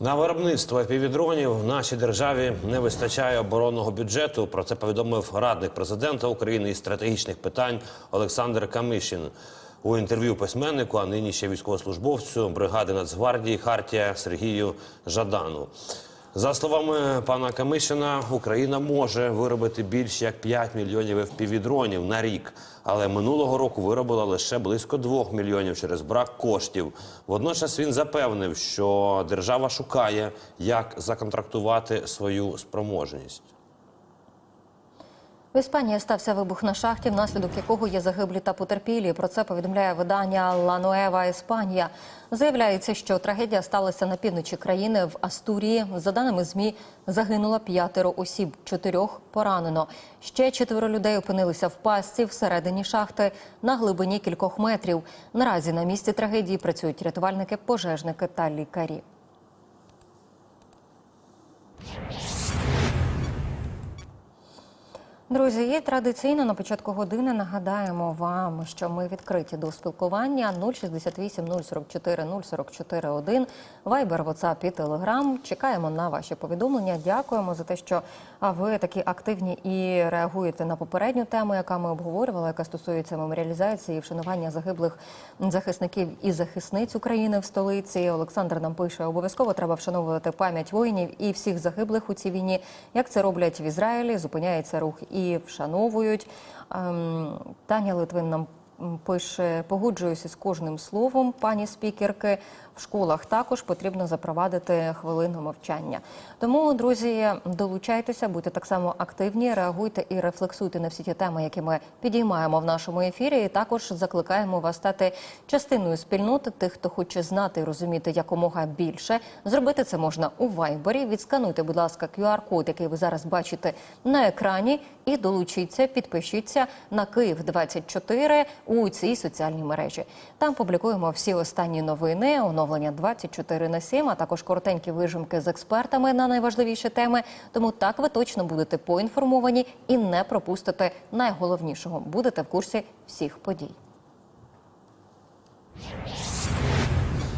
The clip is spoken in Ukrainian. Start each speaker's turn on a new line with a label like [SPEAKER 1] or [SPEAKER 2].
[SPEAKER 1] На виробництво півдронів в нашій державі не вистачає оборонного бюджету. Про це повідомив радник президента України із стратегічних питань Олександр Камишин у інтерв'ю письменнику, а нині ще військовослужбовцю бригади Нацгвардії Хартія Сергію Жадану. За словами пана Камишина, Україна може виробити більше як 5 мільйонів FPV-дронів на рік, але минулого року виробила лише близько 2 мільйонів через брак коштів. Водночас він запевнив, що держава шукає, як законтрактувати свою спроможність.
[SPEAKER 2] В Іспанії стався вибух на шахті, внаслідок якого є загиблі та потерпілі. Про це повідомляє видання «Ла Нуева Іспанія». Заявляється, що трагедія сталася на півночі країни в Астурії. За даними змі, загинуло п'ятеро осіб, чотирьох поранено. Ще четверо людей опинилися в пастці всередині шахти на глибині кількох метрів. Наразі на місці трагедії працюють рятувальники, пожежники та лікарі. Друзі, і традиційно на початку години нагадаємо вам, що ми відкриті до спілкування 068 044 044 1, Viber, WhatsApp і Telegram. Чекаємо на ваші повідомлення. Дякуємо за те, що ви такі активні і реагуєте на попередню тему, яка ми обговорювали, яка стосується меморіалізації і вшанування загиблих захисників і захисниць України в столиці. Олександр нам пише: обов'язково треба вшановувати пам'ять воїнів і всіх загиблих у цій війні. Як це роблять в Ізраїлі? Зупиняється рух і вшановують. Ем, Таня Литвин нам пише: погоджуюся з кожним словом пані спікерки. В школах також потрібно запровадити хвилину мовчання. Тому, друзі, долучайтеся, будьте так само активні, реагуйте і рефлексуйте на всі ті теми, які ми підіймаємо в нашому ефірі. І також закликаємо вас стати частиною спільноти тих, хто хоче знати і розуміти якомога більше. Зробити це можна у Вайбері. Відскануйте, будь ласка, QR-код, який ви зараз бачите на екрані, і долучіться, підпишіться на Київ 24 у цій соціальній мережі. Там публікуємо всі останні новини, оновлення 24 на 7, а також коротенькі вижимки з експертами на найважливіші теми. Тому так ви точно будете поінформовані і не пропустите найголовнішого. Будете в курсі всіх подій.